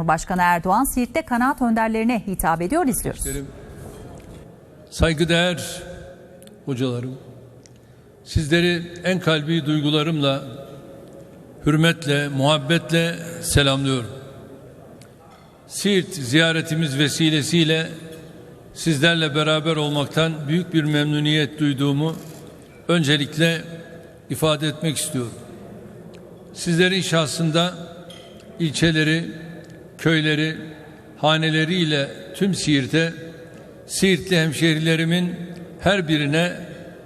Cumhurbaşkanı Erdoğan Siirt'te kanaat önderlerine hitap ediyor izliyoruz. Saygıdeğer hocalarım, sizleri en kalbi duygularımla, hürmetle, muhabbetle selamlıyorum. Siirt ziyaretimiz vesilesiyle sizlerle beraber olmaktan büyük bir memnuniyet duyduğumu öncelikle ifade etmek istiyorum. Sizlerin şahsında ilçeleri, köyleri, haneleriyle tüm Siirt'e, Siirtli hemşehrilerimin her birine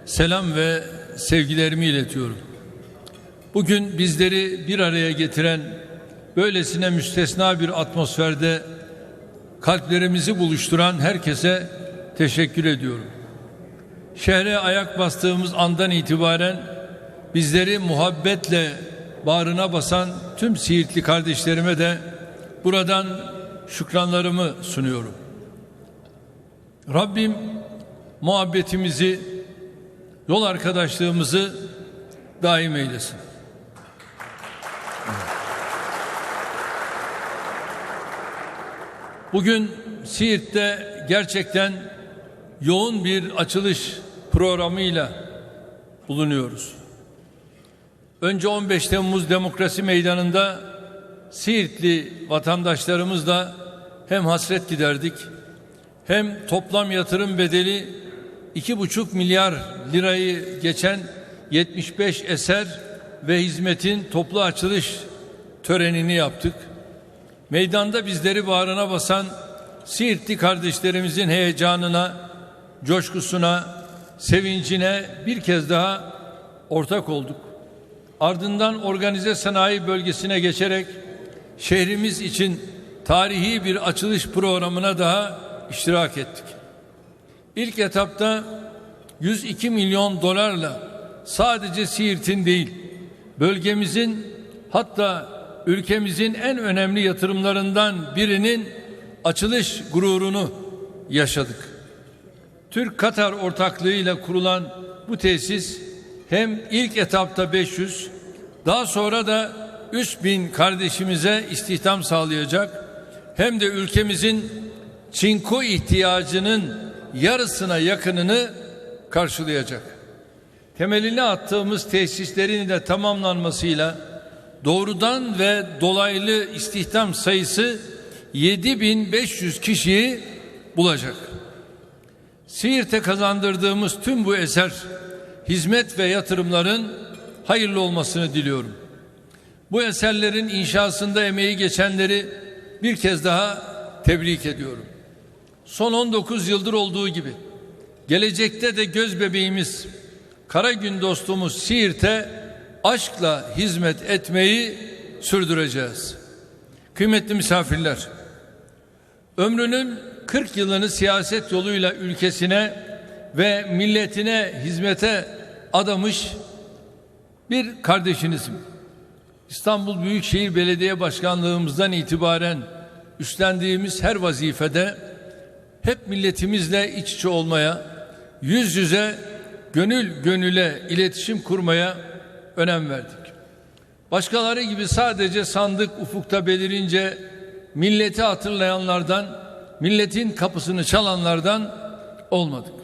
selam ve sevgilerimi iletiyorum. Bugün bizleri bir araya getiren böylesine müstesna bir atmosferde kalplerimizi buluşturan herkese teşekkür ediyorum. Şehre ayak bastığımız andan itibaren bizleri muhabbetle bağrına basan tüm Siirtli kardeşlerime de buradan şükranlarımı sunuyorum. Rabbim muhabbetimizi, yol arkadaşlığımızı daim eylesin. Bugün Siirt'te gerçekten yoğun bir açılış programıyla bulunuyoruz. Önce 15 Temmuz Demokrasi Meydanı'nda Siirtli vatandaşlarımızla hem hasret giderdik hem toplam yatırım bedeli 2,5 milyar lirayı geçen 75 eser ve hizmetin toplu açılış törenini yaptık. Meydanda bizleri bağrına basan Siirtli kardeşlerimizin heyecanına, coşkusuna, sevincine bir kez daha ortak olduk. Ardından organize sanayi bölgesine geçerek şehrimiz için tarihi bir açılış programına daha iştirak ettik. İlk etapta 102 milyon dolarla sadece Siirt'in değil, bölgemizin hatta ülkemizin en önemli yatırımlarından birinin açılış gururunu yaşadık. Türk-Katar ortaklığıyla kurulan bu tesis hem ilk etapta 500 daha sonra da 3000 kardeşimize istihdam sağlayacak hem de ülkemizin çinko ihtiyacının yarısına yakınını karşılayacak. Temelini attığımız tesislerin de tamamlanmasıyla doğrudan ve dolaylı istihdam sayısı 7500 kişiyi bulacak. Siirt'e kazandırdığımız tüm bu eser, hizmet ve yatırımların hayırlı olmasını diliyorum. Bu eserlerin inşasında emeği geçenleri bir kez daha tebrik ediyorum. Son 19 yıldır olduğu gibi gelecekte de göz bebeğimiz kara gün dostumuz Siirt'e aşkla hizmet etmeyi sürdüreceğiz. Kıymetli misafirler, ömrünün 40 yılını siyaset yoluyla ülkesine ve milletine hizmete adamış bir kardeşinizim. İstanbul Büyükşehir Belediye Başkanlığımızdan itibaren üstlendiğimiz her vazifede hep milletimizle iç içe olmaya, yüz yüze, gönül gönüle iletişim kurmaya önem verdik. Başkaları gibi sadece sandık ufukta belirince milleti hatırlayanlardan, milletin kapısını çalanlardan olmadık.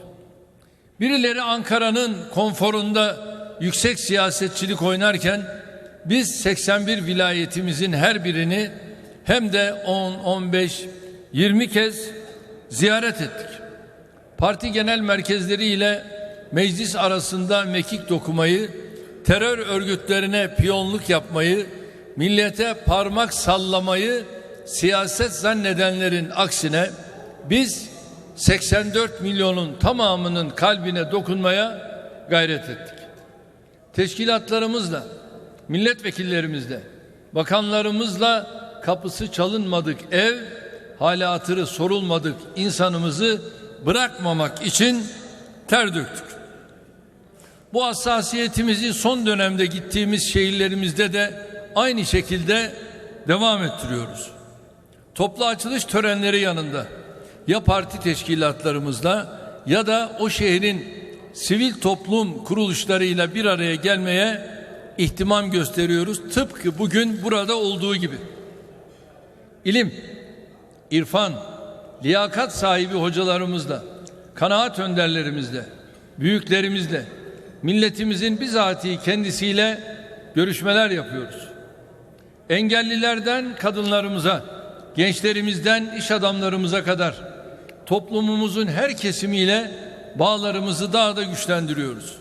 Birileri Ankara'nın konforunda yüksek siyasetçilik oynarken biz 81 vilayetimizin her birini hem de 10, 15, 20 kez ziyaret ettik. Parti genel merkezleri ile meclis arasında mekik dokumayı, terör örgütlerine piyonluk yapmayı, millete parmak sallamayı siyaset zannedenlerin aksine biz 84 milyonun tamamının kalbine dokunmaya gayret ettik. Teşkilatlarımızla, milletvekillerimizle, bakanlarımızla kapısı çalınmadık ev, hala hatırı sorulmadık insanımızı bırakmamak için ter döktük. Bu hassasiyetimizi son dönemde gittiğimiz şehirlerimizde de aynı şekilde devam ettiriyoruz. Toplu açılış törenleri yanında ya parti teşkilatlarımızla ya da o şehrin sivil toplum kuruluşlarıyla bir araya gelmeye ihtimam gösteriyoruz. Tıpkı bugün burada olduğu gibi. ilim, irfan, liyakat sahibi hocalarımızla, kanaat önderlerimizle, büyüklerimizle, milletimizin bizatihi kendisiyle görüşmeler yapıyoruz. Engellilerden kadınlarımıza, gençlerimizden iş adamlarımıza kadar toplumumuzun her kesimiyle bağlarımızı daha da güçlendiriyoruz.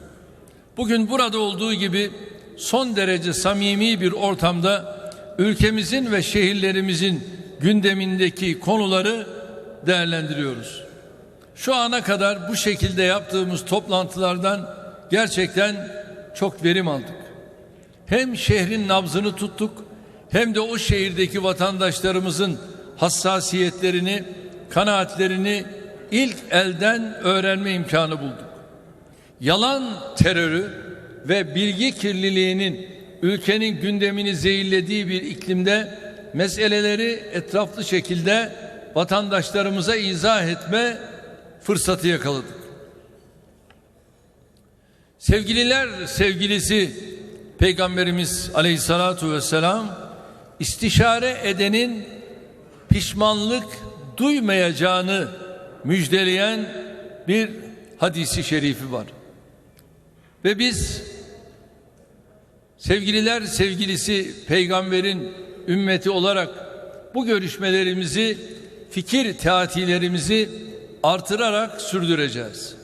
Bugün burada olduğu gibi son derece samimi bir ortamda ülkemizin ve şehirlerimizin gündemindeki konuları değerlendiriyoruz. Şu ana kadar bu şekilde yaptığımız toplantılardan gerçekten çok verim aldık. Hem şehrin nabzını tuttuk hem de o şehirdeki vatandaşlarımızın hassasiyetlerini, kanaatlerini ilk elden öğrenme imkanı bulduk. Yalan terörü ve bilgi kirliliğinin ülkenin gündemini zehirlediği bir iklimde meseleleri etraflı şekilde vatandaşlarımıza izah etme fırsatı yakaladık. Sevgililer sevgilisi Peygamberimiz Aleyhissalatu vesselam istişare edenin pişmanlık duymayacağını müjdeleyen bir hadisi şerifi var. Ve biz sevgililer sevgilisi peygamberin ümmeti olarak bu görüşmelerimizi, fikir teatilerimizi artırarak sürdüreceğiz.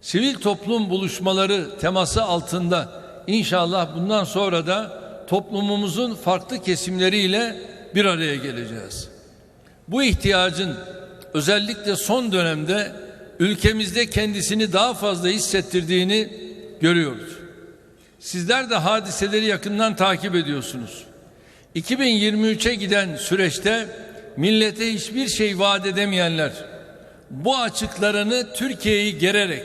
Sivil toplum buluşmaları teması altında inşallah bundan sonra da toplumumuzun farklı kesimleriyle bir araya geleceğiz. Bu ihtiyacın özellikle son dönemde ülkemizde kendisini daha fazla hissettirdiğini görüyoruz. Sizler de hadiseleri yakından takip ediyorsunuz. 2023'e giden süreçte millete hiçbir şey vaat edemeyenler bu açıklarını Türkiye'yi gererek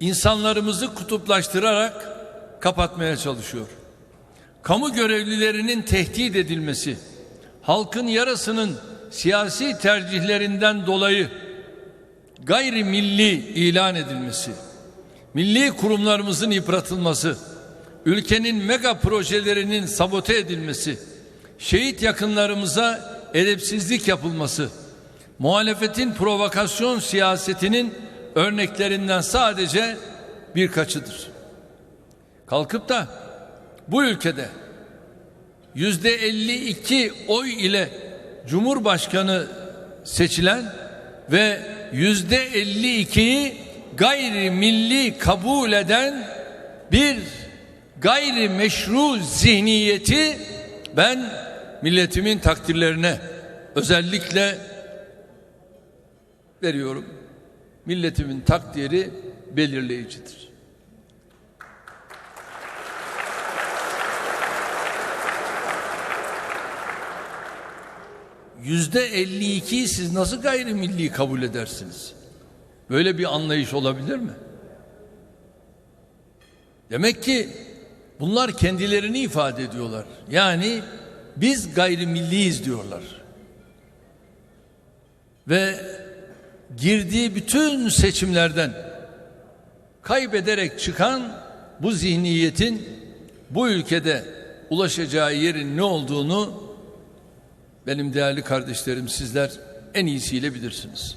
insanlarımızı kutuplaştırarak kapatmaya çalışıyor. Kamu görevlilerinin tehdit edilmesi, halkın yarısının siyasi tercihlerinden dolayı gayrimilli ilan edilmesi, milli kurumlarımızın yıpratılması, ülkenin mega projelerinin sabote edilmesi, şehit yakınlarımıza edepsizlik yapılması, muhalefetin provokasyon siyasetinin örneklerinden sadece birkaçıdır. Kalkıp da bu ülkede yüzde 52 oy ile Cumhurbaşkanı seçilen ve yüzde 52'yi gayrimilli kabul eden bir gayri meşru zihniyeti ben milletimin takdirlerine özellikle veriyorum. Milletimin takdiri belirleyicidir. Yüzde 52'yi siz nasıl gayrimilli kabul edersiniz? Böyle bir anlayış olabilir mi? Demek ki bunlar kendilerini ifade ediyorlar. Yani biz gayrimilliyiz diyorlar. Ve girdiği bütün seçimlerden kaybederek çıkan bu zihniyetin bu ülkede ulaşacağı yerin ne olduğunu benim değerli kardeşlerim sizler en iyisiyle bilirsiniz.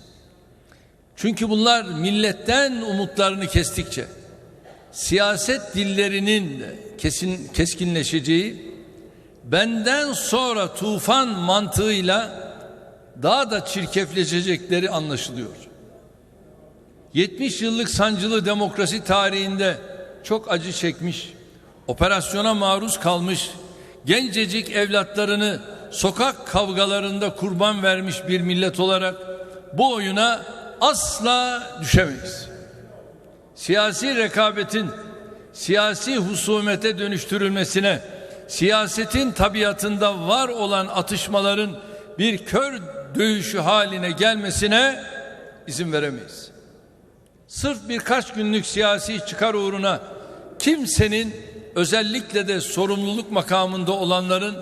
Çünkü bunlar milletten umutlarını kestikçe siyaset dillerinin kesin keskinleşeceği benden sonra tufan mantığıyla daha da çirkefleşecekleri anlaşılıyor. 70 yıllık sancılı demokrasi tarihinde çok acı çekmiş, operasyona maruz kalmış, gencecik evlatlarını sokak kavgalarında kurban vermiş bir millet olarak bu oyuna asla düşemeyiz. Siyasi rekabetin siyasi husumete dönüştürülmesine, siyasetin tabiatında var olan atışmaların bir kör dövüşü haline gelmesine izin veremeyiz. Sırf birkaç günlük siyasi çıkar uğruna kimsenin özellikle de sorumluluk makamında olanların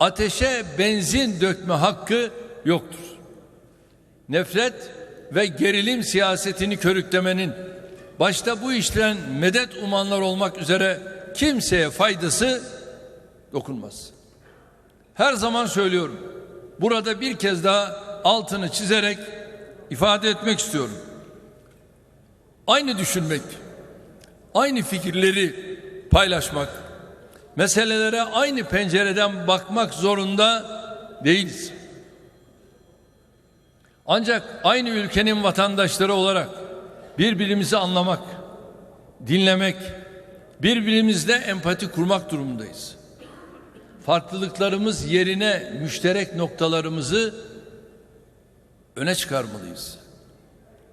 ateşe benzin dökme hakkı yoktur. Nefret ve gerilim siyasetini körüklemenin başta bu işten medet umanlar olmak üzere kimseye faydası dokunmaz. Her zaman söylüyorum. burada bir kez daha altını çizerek ifade etmek istiyorum. Aynı düşünmek, aynı fikirleri paylaşmak, meselelere aynı pencereden bakmak zorunda değiliz. Ancak aynı ülkenin vatandaşları olarak birbirimizi anlamak, dinlemek, birbirimizle empati kurmak durumundayız. Farklılıklarımız yerine müşterek noktalarımızı öne çıkarmalıyız.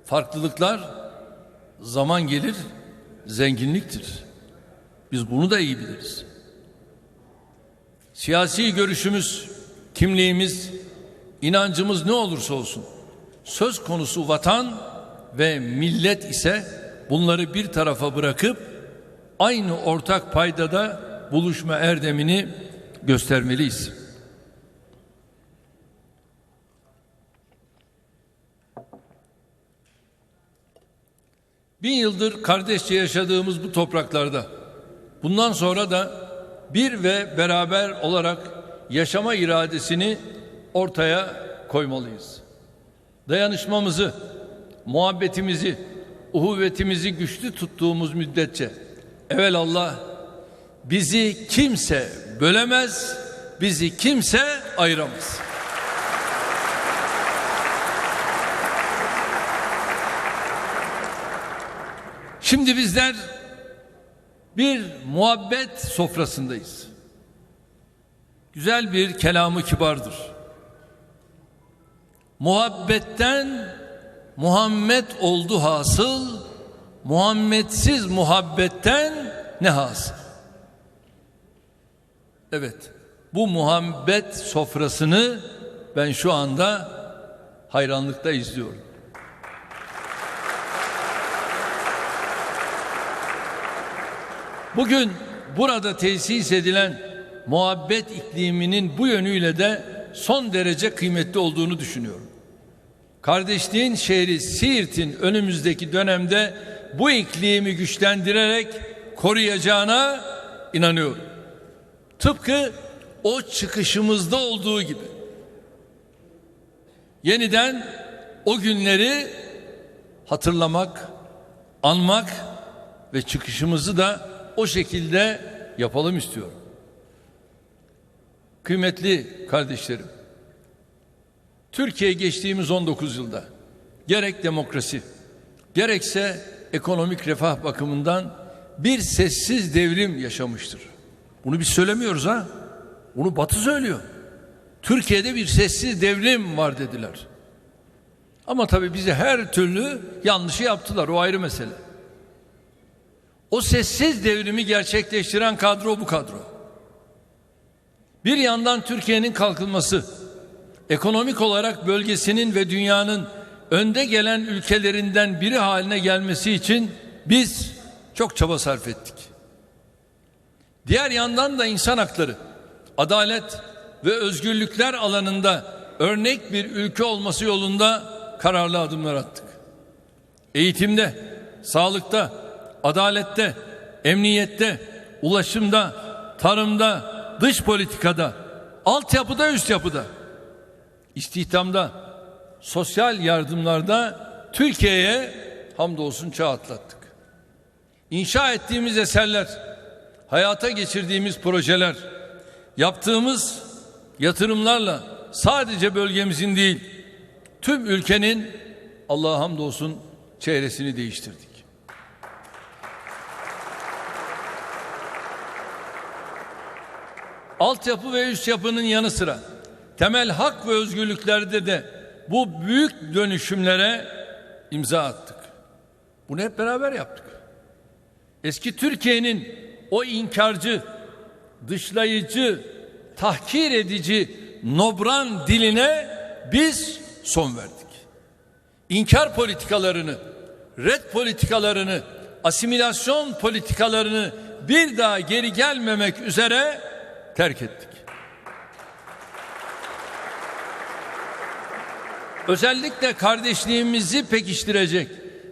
Farklılıklar zaman gelir zenginliktir. Biz bunu da iyi biliriz. Siyasi görüşümüz, kimliğimiz, inancımız ne olursa olsun söz konusu vatan ve millet ise bunları bir tarafa bırakıp aynı ortak paydada buluşma erdemini göstermeliyiz. Bin yıldır kardeşçe yaşadığımız bu topraklarda bundan sonra da bir ve beraber olarak yaşama iradesini ortaya koymalıyız. Dayanışmamızı, muhabbetimizi, uhuvvetimizi güçlü tuttuğumuz müddetçe evvel Allah bizi kimse bölemez, bizi kimse ayıramaz. Şimdi bizler bir muhabbet sofrasındayız. Güzel bir kelamı kibardır. Muhabbetten Muhammed oldu hasıl, Muhammedsiz muhabbetten ne hasıl? Evet, bu muhabbet sofrasını ben şu anda hayranlıkla izliyorum. Bugün burada tesis edilen muhabbet ikliminin bu yönüyle de son derece kıymetli olduğunu düşünüyorum. Kardeşliğin şehri Siirt'in önümüzdeki dönemde bu iklimi güçlendirerek koruyacağına inanıyorum. Tıpkı o çıkışımızda olduğu gibi. Yeniden o günleri hatırlamak, anmak ve çıkışımızı da o şekilde yapalım istiyorum. Kıymetli kardeşlerim, Türkiye geçtiğimiz 19 yılda gerek demokrasi, gerekse ekonomik refah bakımından bir sessiz devrim yaşamıştır. Bunu biz söylemiyoruz ha. Bunu Batı söylüyor. Türkiye'de bir sessiz devrim var dediler. Ama tabii bize her türlü yanlışı yaptılar. O ayrı mesele. O sessiz devrimi gerçekleştiren kadro bu kadro. Bir yandan Türkiye'nin kalkınması, ekonomik olarak bölgesinin ve dünyanın önde gelen ülkelerinden biri haline gelmesi için biz çok çaba sarf ettik. Diğer yandan da insan hakları, adalet ve özgürlükler alanında örnek bir ülke olması yolunda kararlı adımlar attık. Eğitimde, sağlıkta, adalette, emniyette, ulaşımda, tarımda, dış politikada, altyapıda, üst yapıda, istihdamda, sosyal yardımlarda Türkiye'ye hamdolsun çağ atlattık. İnşa ettiğimiz eserler, hayata geçirdiğimiz projeler, yaptığımız yatırımlarla sadece bölgemizin değil, tüm ülkenin Allah'a hamdolsun çehresini değiştirdik. Altyapı ve üst yapının yanı sıra temel hak ve özgürlüklerde de bu büyük dönüşümlere imza attık. Bunu hep beraber yaptık. Eski Türkiye'nin o inkarcı, dışlayıcı, tahkir edici, nobran diline biz son verdik. İnkar politikalarını, red politikalarını, asimilasyon politikalarını bir daha geri gelmemek üzere terk ettik. Özellikle kardeşliğimizi pekiştirecek,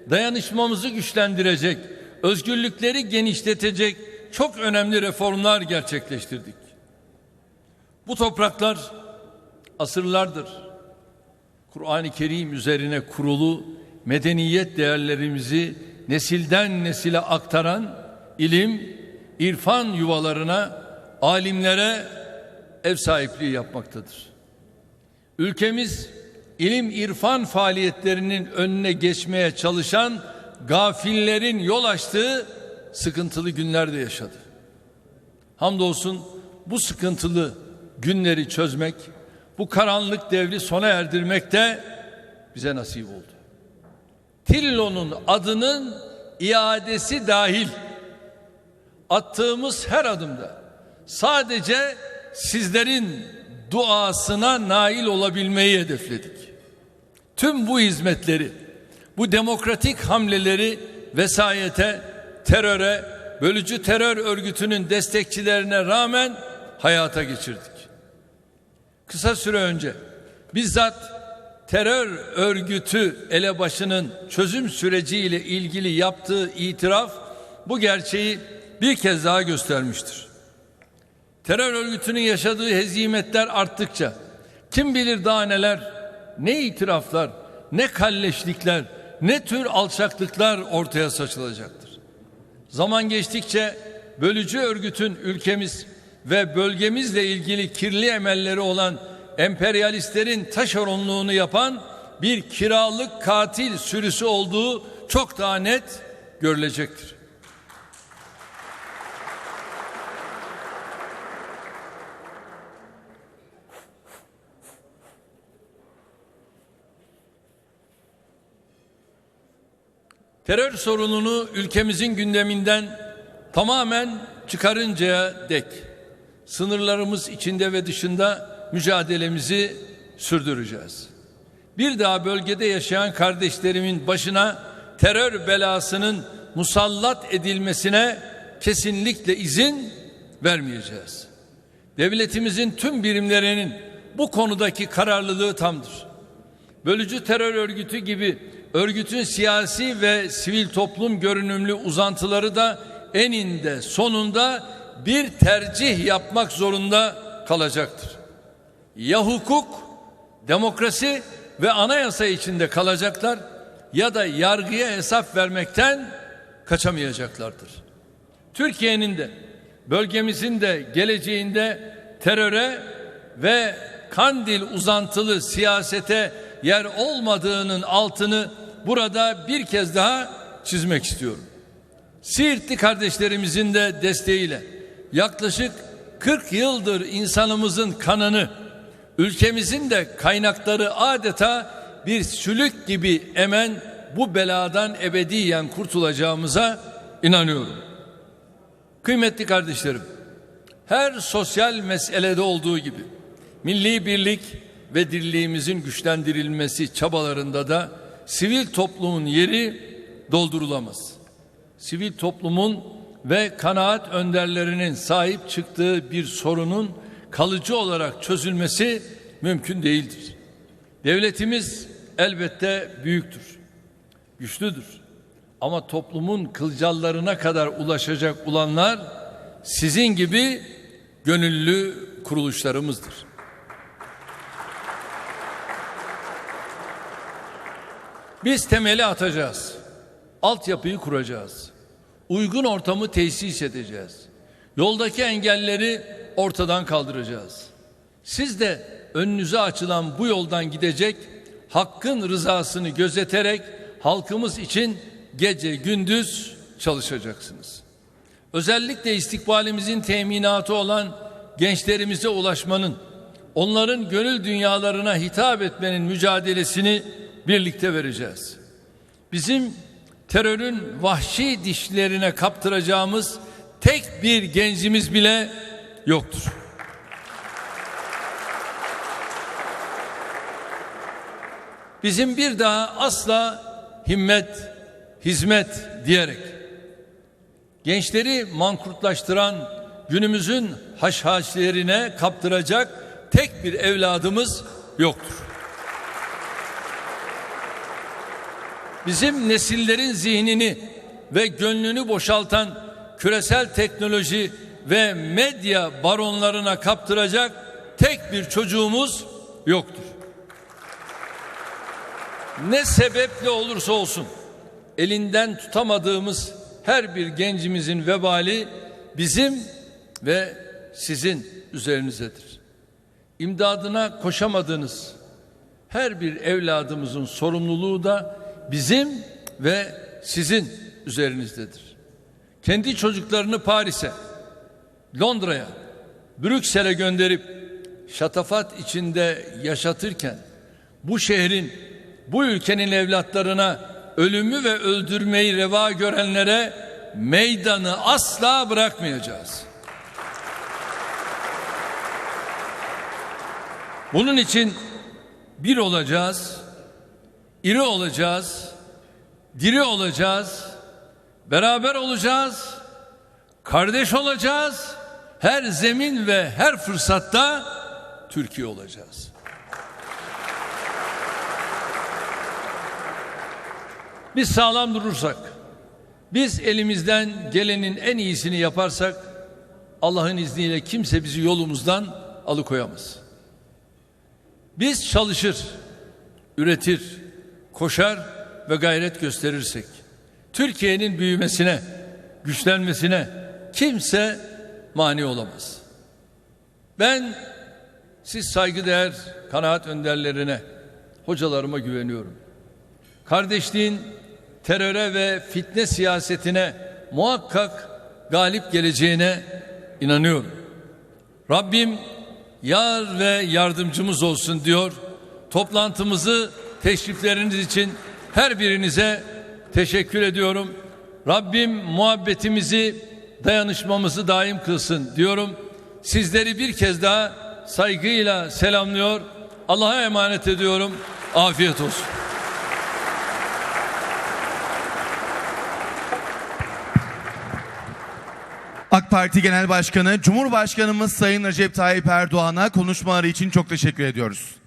dayanışmamızı güçlendirecek, özgürlükleri genişletecek çok önemli reformlar gerçekleştirdik. Bu topraklar asırlardır Kur'an-ı Kerim üzerine kurulu medeniyet değerlerimizi nesilden nesile aktaran ilim, irfan yuvalarına, alimlere ev sahipliği yapmaktadır. Ülkemiz ilim irfan faaliyetlerinin önüne geçmeye çalışan gafillerin yol açtığı sıkıntılı günlerde yaşadı. Hamdolsun bu sıkıntılı günleri çözmek, bu karanlık devri sona erdirmek de bize nasip oldu. Tillo'nun adının iadesi dahil attığımız her adımda sadece sizlerin duasına nail olabilmeyi hedefledik. Tüm bu hizmetleri, bu demokratik hamleleri vesayete, teröre, bölücü terör örgütünün destekçilerine rağmen hayata geçirdik. Kısa süre önce bizzat terör örgütü elebaşının çözüm süreciyle ilgili yaptığı itiraf bu gerçeği bir kez daha göstermiştir. Terör örgütünün yaşadığı hezimetler arttıkça kim bilir daha neler, ne itiraflar, ne kalleşlikler, ne tür alçaklıklar ortaya saçılacaktır. Zaman geçtikçe bölücü örgütün ülkemiz ve bölgemizle ilgili kirli emelleri olan emperyalistlerin taşeronluğunu yapan bir kiralık katil sürüsü olduğu çok daha net görülecektir. Terör sorununu ülkemizin gündeminden tamamen çıkarıncaya dek sınırlarımız içinde ve dışında mücadelemizi sürdüreceğiz. Bir daha bölgede yaşayan kardeşlerimin başına terör belasının musallat edilmesine kesinlikle izin vermeyeceğiz. Devletimizin tüm birimlerinin bu konudaki kararlılığı tamdır. Bölücü terör örgütü gibi örgütün siyasi ve sivil toplum görünümlü uzantıları da eninde sonunda bir tercih yapmak zorunda kalacaktır. Ya hukuk, demokrasi ve anayasa içinde kalacaklar ya da yargıya hesap vermekten kaçamayacaklardır. Türkiye'nin de bölgemizin de geleceğinde teröre ve Kandil uzantılı siyasete yer olmadığının altını burada bir kez daha çizmek istiyorum. Siirtli kardeşlerimizin de desteğiyle yaklaşık 40 yıldır insanımızın kanını, ülkemizin de kaynakları adeta bir sülük gibi emen bu beladan ebediyen kurtulacağımıza inanıyorum. Kıymetli kardeşlerim, her sosyal meselede olduğu gibi milli birlik ve dirliğimizin güçlendirilmesi çabalarında da sivil toplumun yeri doldurulamaz. Sivil toplumun ve kanaat önderlerinin sahip çıktığı bir sorunun kalıcı olarak çözülmesi mümkün değildir. Devletimiz elbette büyüktür, güçlüdür. Ama toplumun kılcallarına kadar ulaşacak olanlar sizin gibi gönüllü kuruluşlarımızdır. Biz temeli atacağız. Altyapıyı kuracağız. Uygun ortamı tesis edeceğiz. Yoldaki engelleri ortadan kaldıracağız. Siz de önünüze açılan bu yoldan gidecek, hakkın rızasını gözeterek halkımız için gece gündüz çalışacaksınız. Özellikle istikbalimizin teminatı olan gençlerimize ulaşmanın, onların gönül dünyalarına hitap etmenin mücadelesini birlikte vereceğiz. Bizim terörün vahşi dişlerine kaptıracağımız tek bir gencimiz bile yoktur. Bizim bir daha asla himmet, hizmet diyerek gençleri mankurtlaştıran günümüzün haşhaşlerine kaptıracak tek bir evladımız yoktur. Bizim nesillerin zihnini ve gönlünü boşaltan küresel teknoloji ve medya baronlarına kaptıracak tek bir çocuğumuz yoktur. Ne sebeple olursa olsun elinden tutamadığımız her bir gencimizin vebali bizim ve sizin üzerinizdedir. İmdadına koşamadığınız her bir evladımızın sorumluluğu da bizim ve sizin üzerinizdedir. Kendi çocuklarını Paris'e, Londra'ya, Brüksel'e gönderip şatafat içinde yaşatırken bu şehrin, bu ülkenin evlatlarına ölümü ve öldürmeyi reva görenlere meydanı asla bırakmayacağız. Bunun için bir olacağız, iri olacağız, diri olacağız, beraber olacağız, kardeş olacağız, her zemin ve her fırsatta Türkiye olacağız. Biz sağlam durursak, biz elimizden gelenin en iyisini yaparsak Allah'ın izniyle kimse bizi yolumuzdan alıkoyamaz. Biz çalışır, üretir, koşar ve gayret gösterirsek Türkiye'nin büyümesine, güçlenmesine kimse mani olamaz. Ben siz saygıdeğer kanaat önderlerine, hocalarıma güveniyorum. Kardeşliğin teröre ve fitne siyasetine muhakkak galip geleceğine inanıyorum. Rabbim yar ve yardımcımız olsun diyor. Toplantımızı teşrifleriniz için her birinize teşekkür ediyorum. Rabbim muhabbetimizi, dayanışmamızı daim kılsın diyorum. Sizleri bir kez daha saygıyla selamlıyor. Allah'a emanet ediyorum. Afiyet olsun. AK Parti Genel Başkanı Cumhurbaşkanımız Sayın Recep Tayyip Erdoğan'a konuşmaları için çok teşekkür ediyoruz.